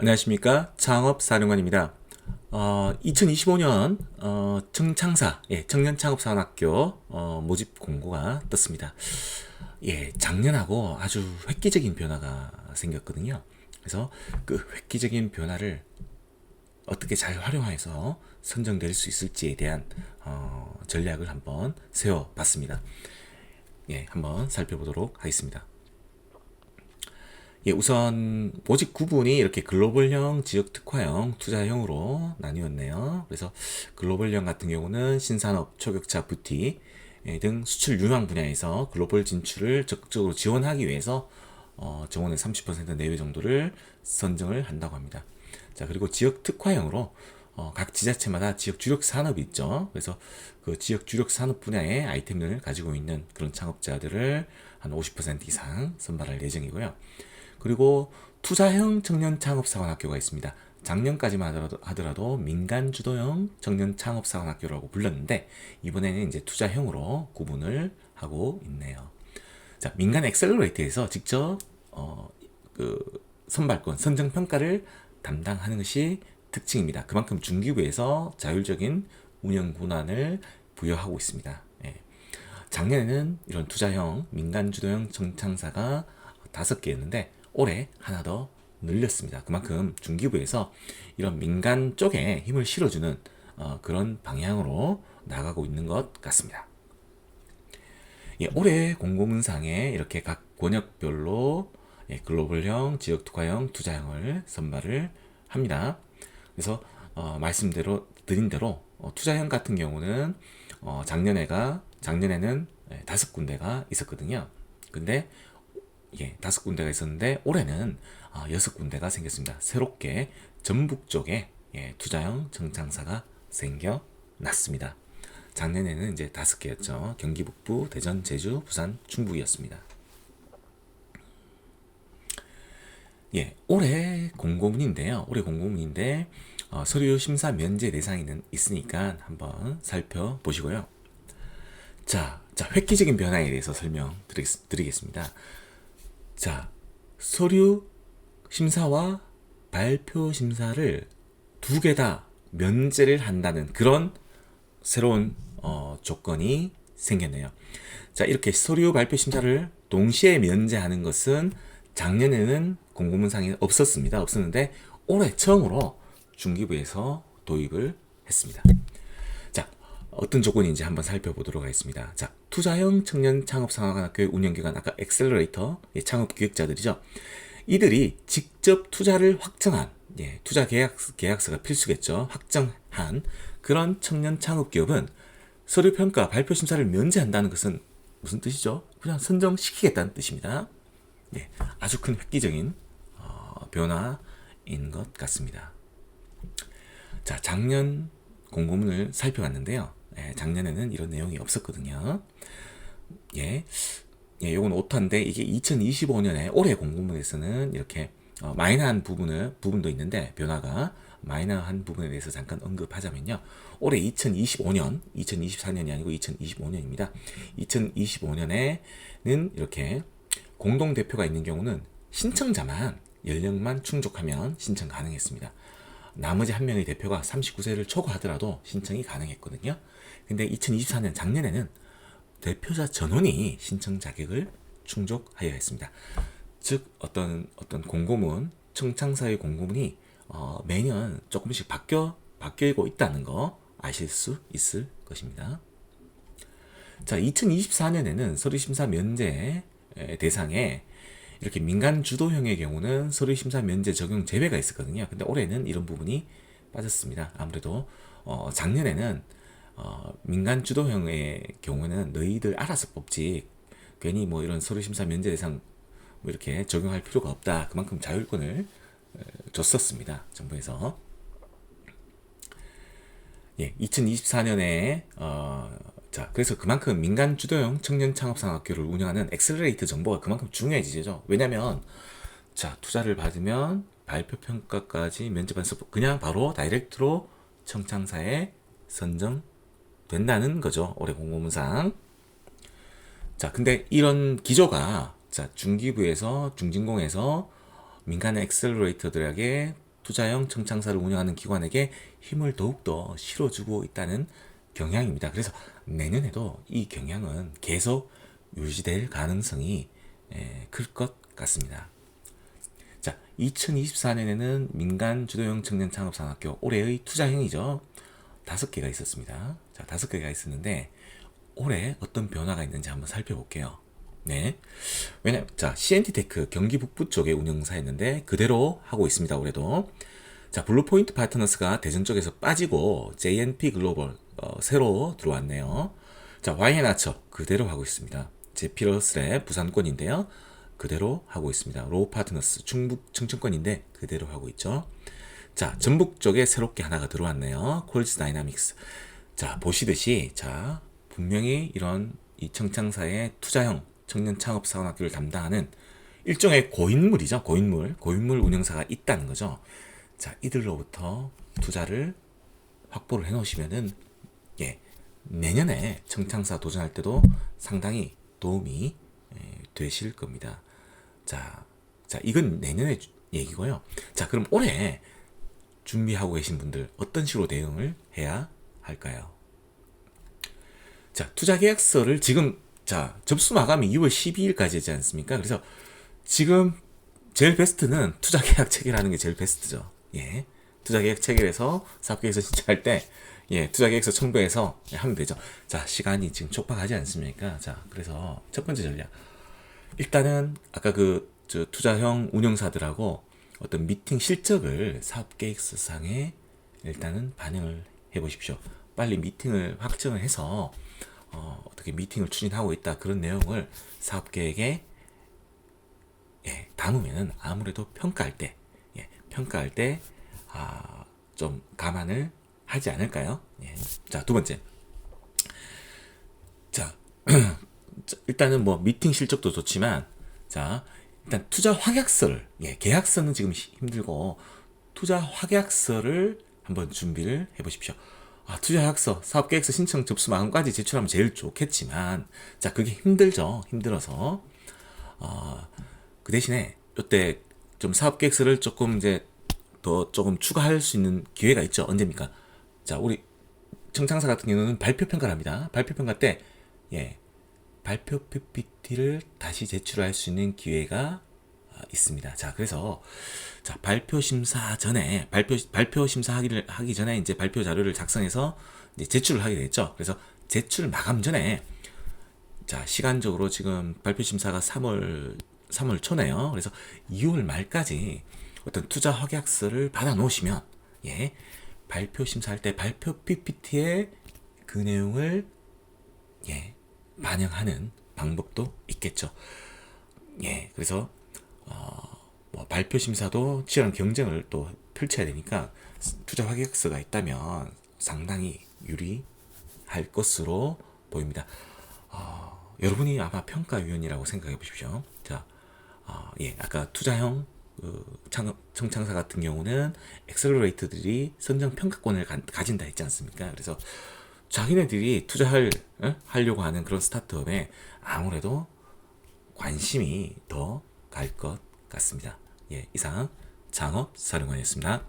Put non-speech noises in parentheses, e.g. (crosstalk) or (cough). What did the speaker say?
안녕하십니까 창업사령관입니다. 어, 2025년 어, 청창사 예, 청년창업사관학교 어, 모집 공고가 떴습니다. 예, 작년하고 아주 획기적인 변화가 생겼거든요. 그래서 그 획기적인 변화를 어떻게 잘 활용해서 선정될 수 있을지에 대한 어, 전략을 한번 세워봤습니다. 예, 한번 살펴보도록 하겠습니다. 예, 우선 모집 구분이 이렇게 글로벌형, 지역 특화형, 투자형으로 나뉘었네요. 그래서 글로벌형 같은 경우는 신산업, 초격차, 뷰티 예, 등 수출 유망 분야에서 글로벌 진출을 적극적으로 지원하기 위해서 어, 정원의 30% 내외 정도를 선정을 한다고 합니다. 자, 그리고 지역 특화형으로 어, 각 지자체마다 지역 주력 산업이 있죠. 그래서 그 지역 주력 산업 분야의 아이템을 가지고 있는 그런 창업자들을 한 50% 이상 선발할 예정이고요. 그리고 투자형 청년 창업 사관학교가 있습니다. 작년까지만 하더라도, 하더라도 민간 주도형 청년 창업 사관학교라고 불렀는데 이번에는 이제 투자형으로 구분을 하고 있네요. 자, 민간 엑셀러레이터에서 직접 어, 그 선발권, 선정 평가를 담당하는 것이 특징입니다. 그만큼 중기부에서 자율적인 운영 권한을 부여하고 있습니다. 예. 작년에는 이런 투자형 민간 주도형 정창사가 다섯 개였는데 올해 하나 더 늘렸습니다. 그만큼 중기부에서 이런 민간 쪽에 힘을 실어주는 어, 그런 방향으로 나가고 있는 것 같습니다. 예, 올해 공고문상에 이렇게 각 권역별로 예, 글로벌형, 지역 특화형, 투자형을 선발을 합니다. 그래서 어, 말씀대로 드린 대로 어, 투자형 같은 경우는 어, 작년에가 작년에는 예, 다섯 군데가 있었거든요. 근데 예, 다섯 군데가 있었는데 올해는 아, 여섯 군데가 생겼습니다. 새롭게 전북 쪽에 예, 투자형 정창사가 생겨났습니다. 작년에는 이제 다섯 개였죠. 경기 북부, 대전, 제주, 부산, 충북이었습니다. 예, 올해 공고문인데요. 올해 공고문인데 어, 서류 심사 면제 대상이 있으니까 한번 살펴보시고요. 자, 자 획기적인 변화에 대해서 설명드리겠습니다. 자, 서류 심사와 발표 심사를 두 개 다 면제를 한다는 그런 새로운 어, 조건이 생겼네요. 자, 이렇게 서류 발표 심사를 동시에 면제하는 것은 작년에는 공고문상에 없었습니다. 없었는데 올해 처음으로 중기부에서 도입을 했습니다. 어떤 조건인지 한번 살펴보도록 하겠습니다. 자, 투자형 청년 창업 상황학교의 운영기관, 아까 엑셀러레이터, 예, 창업 기획자들이죠. 이들이 직접 투자를 확정한, 예, 투자 계약, 계약서가 필수겠죠. 확정한 그런 청년 창업 기업은 서류 평가, 발표 심사를 면제한다는 것은 무슨 뜻이죠? 그냥 선정시키겠다는 뜻입니다. 예, 아주 큰 획기적인 어, 변화인 것 같습니다. 자, 작년 공고문을 살펴봤는데요. 예, 작년에는 이런 내용이 없었거든요. 예. 예, 요건 오타인데 이게 2025년에 올해 공고문에서는 이렇게 어, 마이너한 부분을 부분도 있는데 변화가 마이너한 부분에 대해서 잠깐 언급하자면요. 올해 2025년, 2024년이 아니고 2025년입니다. 2025년에는 이렇게 공동 대표가 있는 경우는 신청자만 연령만 충족하면 신청 가능했습니다. 나머지 한 명의 대표가 39세를 초과하더라도 신청이 가능했거든요. 근데 2024년 작년에는 대표자 전원이 신청 자격을 충족하여 했습니다. 즉 어떤 어떤 공고문 청창사의 공고문이 어, 매년 조금씩 바뀌어 바뀌고 있다는 거 아실 수 있을 것입니다. 자, 2024년에는 서류심사 면제 대상에 이렇게 민간 주도형의 경우는 서류 심사 면제 적용 제외가 있었거든요. 근데 올해는 이런 부분이 빠졌습니다. 아무래도 어, 작년에는 어, 민간 주도형의 경우는 너희들 알아서 뽑지 괜히 뭐 이런 서류 심사 면제 대상 뭐 이렇게 적용할 필요가 없다. 그만큼 자율권을 줬었습니다. 정부에서. 예, 2024년에 어, 자, 그래서 그만큼 민간 주도형 청년 창업 상학교를 운영하는 엑셀레이트 정보가 그만큼 중요해지죠. 왜냐면 자, 투자를 받으면 발표 평가까지 면접한 서 그냥 바로 다이렉트로 청창사에 선정 된다는 거죠. 올해 공고문상. 자, 근데 이런 기조가 자, 중기부에서 중진공에서 민간 엑셀러레이터들에게 투자형 청창사를 운영하는 기관에게 힘을 더욱더 실어주고 있다는 경향입니다. 그래서 내년에도 이 경향은 계속 유지될 가능성이 클 것 같습니다. 자, 2024년에는 민간 주도형 청년 창업 산학교 올해의 투자형이죠. 다섯 개가 있었습니다. 자, 다섯 개가 있었는데 올해 어떤 변화가 있는지 한번 살펴볼게요. 네. 왜냐, 자, CNT 테크 경기 북부 쪽에 운영사였는데 그대로 하고 있습니다. 올해도. 자, 블루포인트 파트너스가 대전 쪽에서 빠지고 JNP 글로벌 어, 새로 들어왔네요. 자, YN아처 그대로 하고 있습니다. 제피러스의 부산권인데요. 그대로 하고 있습니다. 로우 파트너스 충북 청천권인데 그대로 하고 있죠. 자, 전북 쪽에 새롭게 하나가 들어왔네요. 콜즈 다이나믹스. 자, 보시듯이 자, 분명히 이런 이 청창사의 투자형 청년 창업 사관학교를 담당하는 일종의 고인물이죠. 고인물, 고인물 운영사가 있다는 거죠. 자, 이들로부터 투자를 확보를 해 놓으시면은 예, 내년에 청창사 도전할 때도 상당히 도움이 예, 되실 겁니다. 자, 자, 이건 내년의 주- 얘기고요. 자, 그럼 올해 준비하고 계신 분들 어떤 식으로 대응을 해야 할까요? 자, 투자 계약서를 지금 자, 접수 마감이 2월 12일까지지 않습니까? 그래서 지금 제일 베스트는 투자 계약 체결하는 게 제일 베스트죠. 예. 투자 계약 체결해서 사업 계획서 신청할 때 예, 투자 계획서 첨부해서 예, 하면 되죠. 자, 시간이 지금 촉박하지 않습니까? 자, 그래서 첫 번째 전략. 일단은 아까 그저 투자형 운영사들하고 어떤 미팅 실적을 사업 계획서상에 일단은 반영을 해 보십시오. 빨리 미팅을 확정을 해서 어, 어떻게 미팅을 추진하고 있다 그런 내용을 사업 계획에 예, 담으면은 아무래도 평가할 때, 예, 평가할 때, 아, 좀 감안을 하지 않을까요? 예. 자, 두 번째. 자, (clears throat) 자, 일단은 뭐 미팅 실적도 좋지만, 자, 일단 투자 확약서를, 예, 계약서는 지금 히- 힘들고, 투자 확약서를 한번 준비를 해 보십시오. 아, 투자 확약서, 사업 계획서 신청 접수 마감까지 제출하면 제일 좋겠지만, 자, 그게 힘들죠. 힘들어서. 그 대신에 이때 좀 사업 계획서를 조금 이제 더 조금 추가할 수 있는 기회가 있죠. 언제입니까? 자, 우리 청창사 같은 경우는 발표 평가를 합니다. 발표 평가 때 예. 발표 PPT를 다시 제출할 수 있는 기회가 아, 있습니다. 자, 그래서 자, 발표 심사 전에 발표 발표 심사 하기를 하기 전에 이제 발표 자료를 작성해서 이제 제출을 하게 됐죠. 그래서 제출 마감 전에 자, 시간적으로 지금 발표 심사가 3월 3월 초네요. 그래서 2월 말까지 어떤 투자 확약서를 받아 놓으시면 예. 발표 심사할 때 발표 PPT에 그 내용을 예. 반영하는 방법도 있겠죠. 예. 그래서 어, 뭐 발표 심사도 치열한 경쟁을 또 펼쳐야 되니까 투자 확약서가 있다면 상당히 유리할 것으로 보입니다. 어, 여러분이 아마 평가위원이라고 생각해 보십시오. 자, 어, 예, 아까 투자형 그 창업, 청창사 같은 경우는 엑셀러레이터들이 선정 평가권을 가, 가진다 했지 않습니까? 그래서 자기네들이 투자할 어? 하려고 하는 그런 스타트업에 아무래도 관심이 더 갈 것 같습니다. 예, 이상 창업 사령관이었습니다.